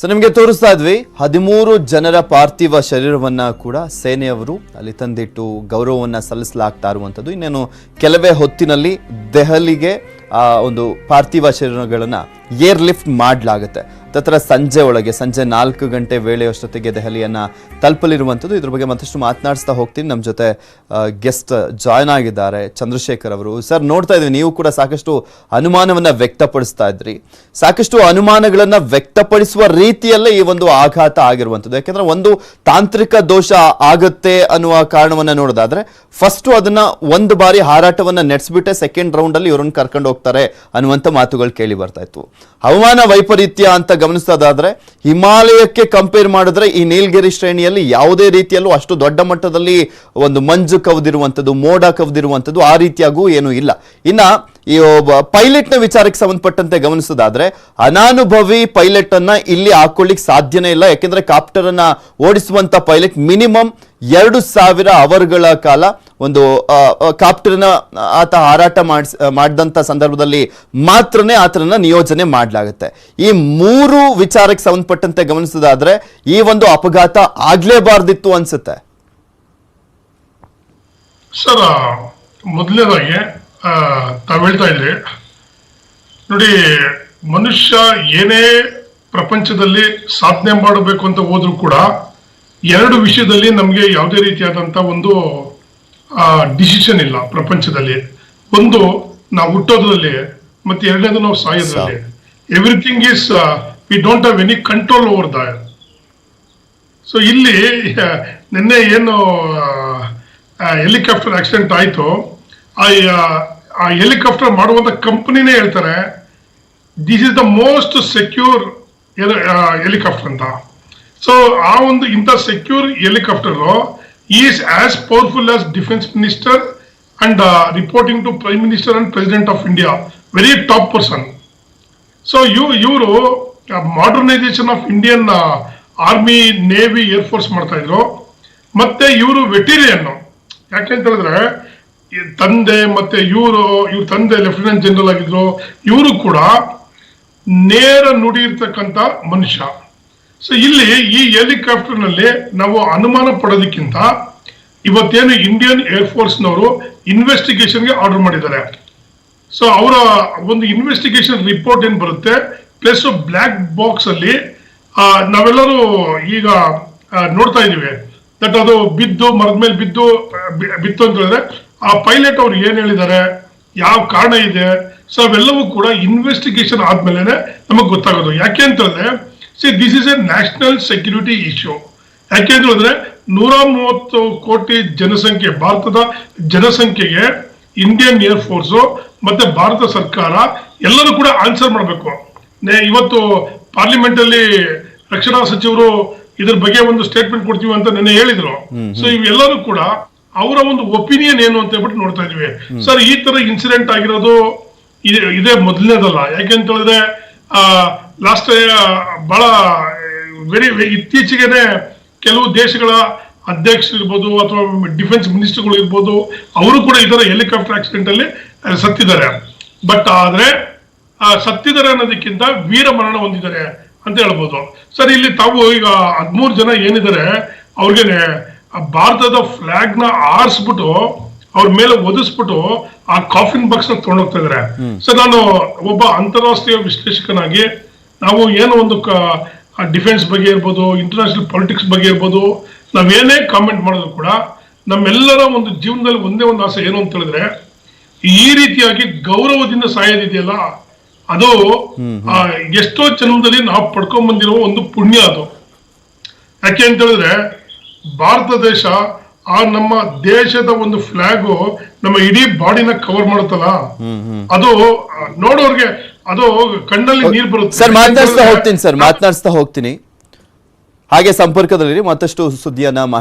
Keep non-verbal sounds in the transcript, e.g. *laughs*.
So ನಿಮಗೆ ತೋರಿಸ್ತಾ ಇದ್ವಿ, ಹದಿಮೂರು ಜನರ ಪಾರ್ಥಿವ ಶರೀರವನ್ನು ಕೂಡ ಸೇನೆಯವರು ಅಲ್ಲಿ ತಂದಿಟ್ಟು ಗೌರವವನ್ನು ಸಲ್ಲಿಸಲಾಗ್ತಾ ಇರುವಂಥದ್ದು. ಇನ್ನೇನು ಕೆಲವೇ ಹೊತ್ತಿನಲ್ಲಿ ದೆಹಲಿಗೆ, ಆ, ಒಂದು ಪಾರ್ಥಿವ ಶರೀರಗಳನ್ನು ಏರ್ ಲಿಫ್ಟ್ ಮಾಡಲಾಗುತ್ತೆ. ತತ್ರ ಸಂಜೆ ಒಳಗೆ, ಸಂಜೆ ನಾಲ್ಕು ಗಂಟೆ ವೇಳೆಯಷ್ಟೊತ್ತಿಗೆ ದೆಹಲಿಯನ್ನ ತಲುಪಲಿರುವಂಥದ್ದು. ಇದ್ರ ಬಗ್ಗೆ ಮತ್ತಷ್ಟು ಮಾತನಾಡಿಸ್ತಾ ಹೋಗ್ತೀನಿ. ನಮ್ಮ ಜೊತೆ ಗೆಸ್ಟ್ ಜಾಯ್ನ್ ಆಗಿದ್ದಾರೆ ಚಂದ್ರಶೇಖರ್ ಅವರು. ಸರ್, ನೋಡ್ತಾ ಇದ್ವಿ ನೀವು ಕೂಡ ಸಾಕಷ್ಟು ಅನುಮಾನವನ್ನ ವ್ಯಕ್ತಪಡಿಸ್ತಾ ಇದ್ರಿ. ಸಾಕಷ್ಟು ಅನುಮಾನಗಳನ್ನ ವ್ಯಕ್ತಪಡಿಸುವ ರೀತಿಯಲ್ಲೇ ಈ ಒಂದು ಆಘಾತ ಆಗಿರುವಂಥದ್ದು. ಯಾಕೆಂದ್ರೆ ಒಂದು ತಾಂತ್ರಿಕ ದೋಷ ಆಗುತ್ತೆ ಅನ್ನುವ ಕಾರಣವನ್ನ ನೋಡೋದಾದ್ರೆ ಫಸ್ಟ್ ಅದನ್ನ ಒಂದು ಬಾರಿ ಹಾರಾಟವನ್ನ ನಡೆಸಿಬಿಟ್ಟೆ ಸೆಕೆಂಡ್ ರೌಂಡಲ್ಲಿ ಇವರನ್ನು ಕರ್ಕೊಂಡು ಹೋಗ್ತಾರೆ ಅನ್ನುವಂಥ ಮಾತುಗಳು ಕೇಳಿ ಬರ್ತಾ ಇತ್ತು. ಹವಾಮಾನ ವೈಪರೀತ್ಯ ಅಂತ ಗಮನಿಸೋದಾದ್ರೆ, ಹಿಮಾಲಯಕ್ಕೆ ಕಂಪೇರ್ ಮಾಡಿದ್ರೆ ಈ ನೀಲಗಿರಿ ಶ್ರೇಣಿಯಲ್ಲಿ ಯಾವುದೇ ರೀತಿಯಲ್ಲೂ ಅಷ್ಟು ದೊಡ್ಡ ಮಟ್ಟದಲ್ಲಿ ಒಂದು ಮಂಜು ಕವಿದಿರುವಂಥದ್ದು, ಮೋಡ ಕವಿದಿರುವಂಥದ್ದು ಆ ರೀತಿಯಾಗೂ ಏನೂ ಇಲ್ಲ. ಇನ್ನ ಈ ಒಬ್ಬ ಪೈಲಟ್ನ ವಿಚಾರಕ್ಕೆ ಸಂಬಂಧಪಟ್ಟಂತೆ ಗಮನಿಸೋದಾದ್ರೆ, ಅನಾನುಭವಿ ಪೈಲಟ್ ಅನ್ನ ಇಲ್ಲಿ ಹಾಕೊಳ್ಳಿಕ್ ಸಾಧ್ಯನೇ ಇಲ್ಲ. ಯಾಕೆಂದ್ರೆ ಕಾಪ್ಟರ್ ಅನ್ನ ಓಡಿಸುವಂತ ಪೈಲಟ್ ಮಿನಿಮಮ್ ಎರಡು ಸಾವಿರ ಅವರ್ಗಳ ಕಾಲ ಒಂದು ಕಾಪ್ಟರ್ನ ಆತ ಹಾರಾಟ ಮಾಡಿಸ್ ಮಾಡಿದಂಥ ಸಂದರ್ಭದಲ್ಲಿ ಮಾತ್ರನೇ ಆತನನ್ನ ನಿಯೋಜನೆ ಮಾಡಲಾಗುತ್ತೆ. ಈ ಮೂರು ವಿಚಾರಕ್ಕೆ ಸಂಬಂಧಪಟ್ಟಂತೆ ಗಮನಿಸೋದಾದ್ರೆ, ಈ ಒಂದು ಅಪಘಾತ ಆಗ್ಲೇಬಾರ್ದಿತ್ತು ಅನ್ಸುತ್ತೆ. ಸರ್ ಮೊದಲನೇದಾಗಿ ತಾವು ಹೇಳ್ತಾ ಇದ್ರಿ. ನೋಡಿ, ಮನುಷ್ಯ ಏನೇ ಪ್ರಪಂಚದಲ್ಲಿ ಸಾಧನೆ ಮಾಡಬೇಕು ಅಂತ ಹೋದ್ರೂ ಕೂಡ ಎರಡು ವಿಷಯದಲ್ಲಿ ನಮಗೆ ಯಾವುದೇ ರೀತಿಯಾದಂಥ ಒಂದು ಡಿಸಿಷನ್ ಇಲ್ಲ ಪ್ರಪಂಚದಲ್ಲಿ. ಒಂದು ನಾವು ಹುಟ್ಟೋದ್ರಲ್ಲಿ ಮತ್ತೆ ಎರಡನೇದು ನಾವು ಸಾಯೋದ್ರಲ್ಲಿ. Everything is we don't have any control over the so ಇಲ್ಲಿ *laughs* ನಿನ್ನೆ ಏನು ಹೆಲಿಕಾಪ್ಟರ್ ಆಕ್ಸಿಡೆಂಟ್ ಆಯಿತು. ಆ ಹೆಲಿಕಾಪ್ಟರ್ ಮಾಡುವಂತ ಕಂಪನಿನೇ ಹೇಳ್ತಾರೆ this is the most secure helicopter ಅಂತ. ಸೊ ಆ ಒಂದು ಇಂಥ secure helicopter is as powerful as defence minister and reporting to prime minister and president of India very top person so ಇವ್ ಇವರು modernisation of Indian army navy air force ಮಾಡ್ತಾ ಇದ್ರು. ಮತ್ತೆ ಇವರು ವೆಟೀರಿಯನ್ ಯಾಕೆಂತ ಹೇಳಿದ್ರೆ, ಈ ತಂದೆ ಮತ್ತೆ ಇವರು, ಇವ್ರ ತಂದೆ ಲೆಫ್ಟಿನೆಂಟ್ ಜನರಲ್ ಆಗಿದ್ರು. ಇವರು ಕೂಡ ನೇರ ನುಡಿ ಇರ್ತಕ್ಕಂಥ ಮನುಷ್ಯ. ಸೊ ಇಲ್ಲಿ ಈ ಹೆಲಿಕಾಪ್ಟರ್ನಲ್ಲಿ ನಾವು ಅನುಮಾನ ಪಡೋದಕ್ಕಿಂತ ಇವತ್ತೇನು ಇಂಡಿಯನ್ ಏರ್ ಫೋರ್ಸ್ನವರು ಇನ್ವೆಸ್ಟಿಗೇಷನ್ಗೆ ಆರ್ಡರ್ ಮಾಡಿದ್ದಾರೆ. ಸೊ ಅವರ ಒಂದು ಇನ್ವೆಸ್ಟಿಗೇಷನ್ ರಿಪೋರ್ಟ್ ಏನ್ ಬರುತ್ತೆ? ಪ್ಲಸ್ ಬ್ಲ್ಯಾಕ್ ಬಾಕ್ಸ್ ಅಲ್ಲಿ ನಾವೆಲ್ಲರೂ ಈಗ ನೋಡ್ತಾ ಇದೀವಿ ದಟ್ ಅದು ಬಿದ್ದು, ಮರದ ಮೇಲೆ ಬಿದ್ದು ಬಿತ್ತು ಅಂತ ಹೇಳಿದ್ರೆ, ಆ ಪೈಲಟ್ ಅವ್ರು ಏನ್ ಹೇಳಿದ್ದಾರೆ? ಯಾವ ಕಾರಣ ಇದೆ? ಸೊ ಅವೆಲ್ಲವೂ ಕೂಡ ಇನ್ವೆಸ್ಟಿಗೇಷನ್ ಆದ್ಮೇಲೆ ನಮಗೆ ಗೊತ್ತಾಗೋದು. ಯಾಕೆ ಅಂತ ಹೇಳಿದ್ರೆ see this is a national security issue ಯಾಕೆ ಅಂದ್ರೆ ನೂರ ಮೂವತ್ತು ಕೋಟಿ ಜನಸಂಖ್ಯೆ ಭಾರತದ ಜನಸಂಖ್ಯೆಗೆ ಇಂಡಿಯನ್ ಏರ್ ಫೋರ್ಸ್ ಮತ್ತೆ ಭಾರತ ಸರ್ಕಾರ ಎಲ್ಲರೂ ಕೂಡ ಆನ್ಸರ್ ಮಾಡಬೇಕು. ಇವತ್ತು ಪಾರ್ಲಿಮೆಂಟ್ ಅಲ್ಲಿ ರಕ್ಷಣಾ ಸಚಿವರು ಇದ್ರ ಬಗ್ಗೆ ಒಂದು ಸ್ಟೇಟ್ಮೆಂಟ್ ಕೊಡ್ತೀವಿ ಅಂತ ನಿನ್ನೆ ಹೇಳಿದ್ರು. ಸೊ ಇವೆಲ್ಲರೂ ಕೂಡ ಅವರ ಒಂದು ಒಪಿನಿಯನ್ ಏನು ಅಂತ ಹೇಳ್ಬಿಟ್ಟು ನೋಡ್ತಾ ಇದೀವಿ. ಸರ್ ಈ ತರ ಇನ್ಸಿಡೆಂಟ್ ಆಗಿರೋದು ಇದೇ- ಇದೇ ಮೊದಲನೇದಲ್ಲ. ಯಾಕೆಂತ ಹೇಳಿದ್ರೆ ಲಾಸ್ಟ್ ಬಹಳ ವೆರಿ ಇತ್ತೀಚೆಗೆನೆ ಕೆಲವು ದೇಶಗಳ ಅಧ್ಯಕ್ಷರು ಇರ್ಬೋದು ಅಥವಾ ಡಿಫೆನ್ಸ್ ಮಿನಿಸ್ಟರ್ಗಳು ಇರ್ಬೋದು ಅವರು ಕೂಡ ಇದರ ಹೆಲಿಕಾಪ್ಟರ್ ಆಕ್ಸಿಡೆಂಟ್ ಅಲ್ಲಿ ಸತ್ತಿದ್ದಾರೆ. ಬಟ್ ಆದ್ರೆ ಆ, ಸತ್ತಿದ್ದಾರೆ ಅನ್ನೋದಕ್ಕಿಂತ ವೀರ ಮರಣ ಹೊಂದಿದ್ದಾರೆ ಅಂತ ಹೇಳ್ಬೋದು. ಸರ್ ಇಲ್ಲಿ ತಾವು ಈಗ ಹದ್ಮೂರು ಜನ ಏನಿದ್ದಾರೆ ಅವ್ರಿಗೆ ಭಾರತದ ಫ್ಲಾಗ್ನ ಆರಿಸ್ಬಿಟ್ಟು ಅವ್ರ ಮೇಲೆ ಒದಿಸ್ಬಿಟ್ಟು ಆ ಕಾಫಿನ್ ಬಾಕ್ಸ್ನ ತಗೊಂಡೋಗ್ತಾ ಇದಾರೆ ಸರ್ ನಾನು ಒಬ್ಬ ಅಂತಾರಾಷ್ಟ್ರೀಯ ವಿಶ್ಲೇಷಕನಾಗಿ ನಾವು ಏನೋ ಒಂದು ಡಿಫೆನ್ಸ್ ಬಗ್ಗೆ ಇರ್ಬೋದು ಇಂಟರ್ನ್ಯಾಷನಲ್ ಪಾಲಿಟಿಕ್ಸ್ ಬಗ್ಗೆ ಇರ್ಬೋದು ನಾವೇನೇ ಕಾಮೆಂಟ್ ಮಾಡಿದ್ರು ಕೂಡ ನಮ್ಮೆಲ್ಲರ ಒಂದು ಜೀವನದಲ್ಲಿ ಒಂದೇ ಒಂದು ಆಸೆ ಏನು ಅಂತ ಹೇಳಿದ್ರೆ ಈ ರೀತಿಯಾಗಿ ಗೌರವದಿಂದ ಸಾಯೋದಿದೆಯಲ್ಲ ಅದು ಎಷ್ಟೋ ಜನ್ಮದಲ್ಲಿ ನಾವು ಪಡ್ಕೊಂಡ್ ಬಂದಿರೋ ಒಂದು ಪುಣ್ಯ ಅದು. ಯಾಕೆ ಅಂತ ಹೇಳಿದ್ರೆ ಭಾರತ ದೇಶ ಆ ನಮ್ಮ ದೇಶದ ಒಂದು ಫ್ಲಾಗು ನಮ್ಮ ಇಡೀ ಬಾಡಿನ ಕವರ್ ಮಾಡುತ್ತಲ್ಲ? ಅದು ನೋಡೋರ್ಗೆ ಅದು ಕಣ್ಣಲ್ಲಿ ನೀರು ಬರುತ್ತೆ. ಸರ್ ಮಾತನಾಡಿಸ್ತಾ ಹೋಗ್ತೀನಿ ಸರ್ ಮಾತನಾಡಿಸ್ತಾ ಹೋಗ್ತೀನಿ. ಹಾಗೆ ಸಂಪರ್ಕದಲ್ಲಿ ಮತ್ತಷ್ಟು ಸುದ್ದಿಯನ್ನ ಮಾಹಿತಿ